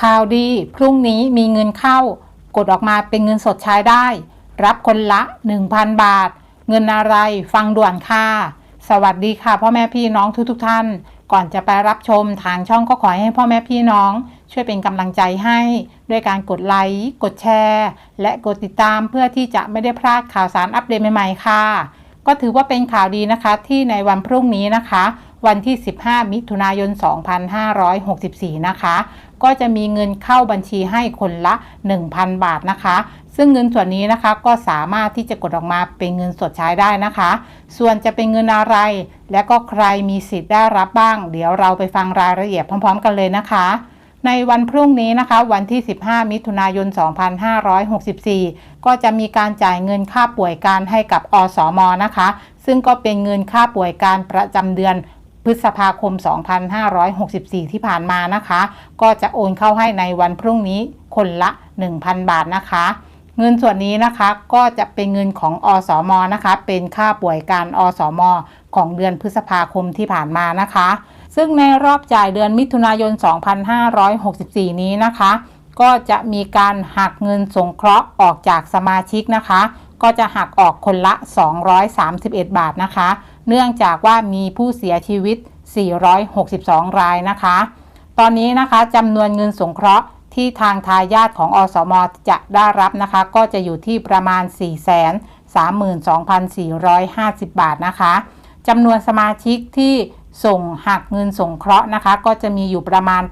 ข่าวดี พรุ่งนี้มีเงินเข้า กดออกมาเป็นเงินสดใช้ได้ รับคนละ 1,000 บาท เงินอะไรฟังด่วนค่ะ สวัสดีค่ะพ่อแม่พี่น้องทุกๆทท่าน ก่อนจะไปรับชมทางช่องก็ขอให้พ่อแม่พี่น้อง ช่วยเป็นกำลังใจให้ ด้วยการกดไลค์กดแชร์ และกดติดตามเพื่อที่จะไม่ได้พลาดข่าวสารอัปเดตใหม่ๆค่ะ ก็ถือว่าเป็นข่าวดีนะคะที่ในวันพรุ่งนี้นะคะ วันที่ 15 มิถุนายน 2564 นะคะ ก็จะมีเงินเข้าบัญชีให้คนละ 1,000 บาทนะคะ ซึ่งเงินส่วนนี้นะคะก็สามารถที่จะกดออกมาเป็นเงินสดใช้ได้นะคะ ส่วนจะเป็นเงินอะไร และก็ใครมีสิทธิ์ได้รับบ้าง เดี๋ยวเราไปฟังรายละเอียดพร้อม ๆ กันเลยนะคะในวันพรุ่งนี้นะคะ วันที่ 15 มิถุนายน 2564 ก็จะมีการจ่ายเงินค่าป่วยการให้กับอสมนะคะ ซึ่งก็เป็นเงินค่าป่วยการประจำเดือน พฤษภาคม 2564 ที่ผ่านมานะคะ ก็จะโอนเข้าให้ในวันพรุ่งนี้คนละ 1,000 บาทนะคะ เงินส่วนนี้นะคะก็จะเป็นเงินของอสมนะคะ เป็นค่าป่วยการอสมของเดือนพฤษภาคมที่ผ่านมานะคะ ซึ่งในรอบจ่ายเดือนมิถุนายน 2564 นี้นะคะ ก็จะมีการหักเงินสงเคราะห์ออกจากสมาชิกนะคะ ก็จะหักออกคนละ 231 บาทนะคะ เนื่องจากว่ามีผู้เสียชีวิต 462 รายนะคะ ตอนนี้นะคะจำนวนเงินสงเคราะห์ที่ทางทายาทของอสมจะได้รับนะคะ ก็จะอยู่ที่ประมาณ 432,450 บาทนะคะจำนวนสมาชิกที่ส่งหักเงินสงเคราะห์นะคะ ก็จะมีอยู่ประมาณ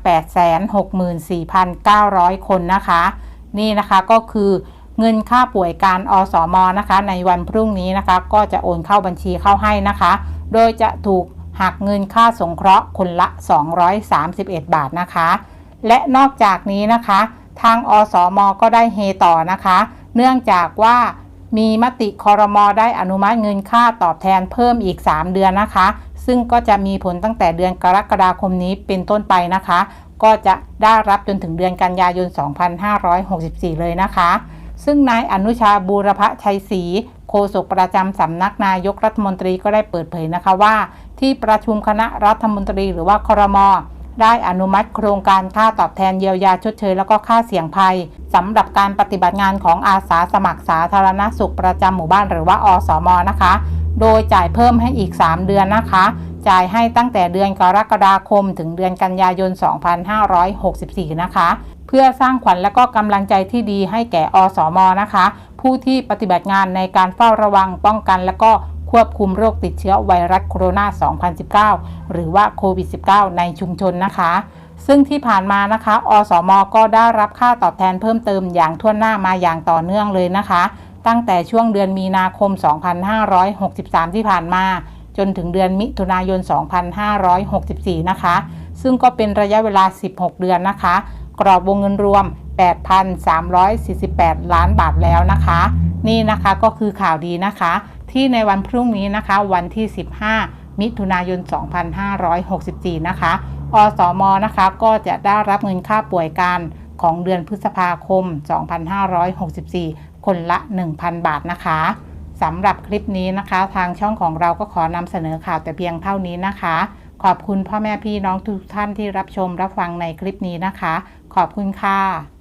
864,900 คนนะคะ นี่นะคะก็คือ เงินค่าป่วยการอสมนะคะ ในวันพรุ่งนี้นะคะ ก็จะโอนเข้าบัญชีเข้าให้นะคะ โดยจะถูกหักเงินค่าสงเคราะห์คนละ 231 บาทนะคะ และนอกจากนี้นะคะ ทางอสมก็ได้เฮต่อนะคะ เนื่องจากว่ามีมติคอรมอได้อนุมัติเงินค่าตอบแทนเพิ่มอีก 3 เดือนนะคะ ซึ่งก็จะมีผลตั้งแต่เดือนกรกฎาคมนี้เป็นต้นไปนะคะ ก็จะได้รับจนถึงเดือนกันยายน 2564 เลยนะคะ ซึ่งนายอนุชาบูรพชัยศรีโฆษกประจำสำนักนายกรัฐมนตรีก็ได้เปิดเผยนะคะว่า ที่ประชุมคณะรัฐมนตรีหรือว่าครมได้อนุมัติโครงการค่าตอบแทนเยียวยาชดเชยแล้วก็ค่าเสี่ยงภัยสำหรับการปฏิบัติงานของอาสาสมัครสาธารณสุขประจำหมู่บ้านหรือว่าอสมนะคะ โดยจ่ายเพิ่มให้อีก 3 เดือนนะคะ จ่ายให้ตั้งแต่เดือนกรกฎาคมถึงเดือนกันยายน 2564 นะคะ เพื่อสร้างขวัญและก็กำลังใจที่ดีให้แก่อสมนะคะ ผู้ที่ปฏิบัติงานในการเฝ้าระวังป้องกันและก็ควบคุมโรคติดเชื้อไวรัสโคโรนา 2019 หรือว่าโควิด -19 ในชุมชนนะคะ ซึ่งที่ผ่านมานะคะ อสมก็ได้รับค่าตอบแทนเพิ่มเติมอย่างทั่วหน้ามาอย่างต่อเนื่องเลยนะคะ ตั้งแต่ช่วงเดือนมีนาคม 2563 ที่ผ่านมาจนถึงเดือนมิถุนายน 2564 นะคะ ซึ่งก็เป็นระยะเวลา 16 เดือนนะคะ กรอบวงเงินรวม 8,348 ล้านบาทแล้วนะคะ นี่นะคะก็คือข่าวดีนะคะ ที่ในวันพรุ่งนี้นะคะวันที่ 15 มิถุนายน 2564 นะคะ อสมนะคะก็จะได้รับเงินค่าป่วยการของเดือนพฤษภาคม 2564 คนละ 1,000 บาทนะคะสำหรับคลิปนี้นะคะ ทางช่องของเราก็ขอนำเสนอข่าวแต่เพียงเท่านี้นะคะ ขอบคุณพ่อแม่พี่น้องทุกท่านที่รับชมรับฟังในคลิปนี้นะคะ ขอบคุณค่ะ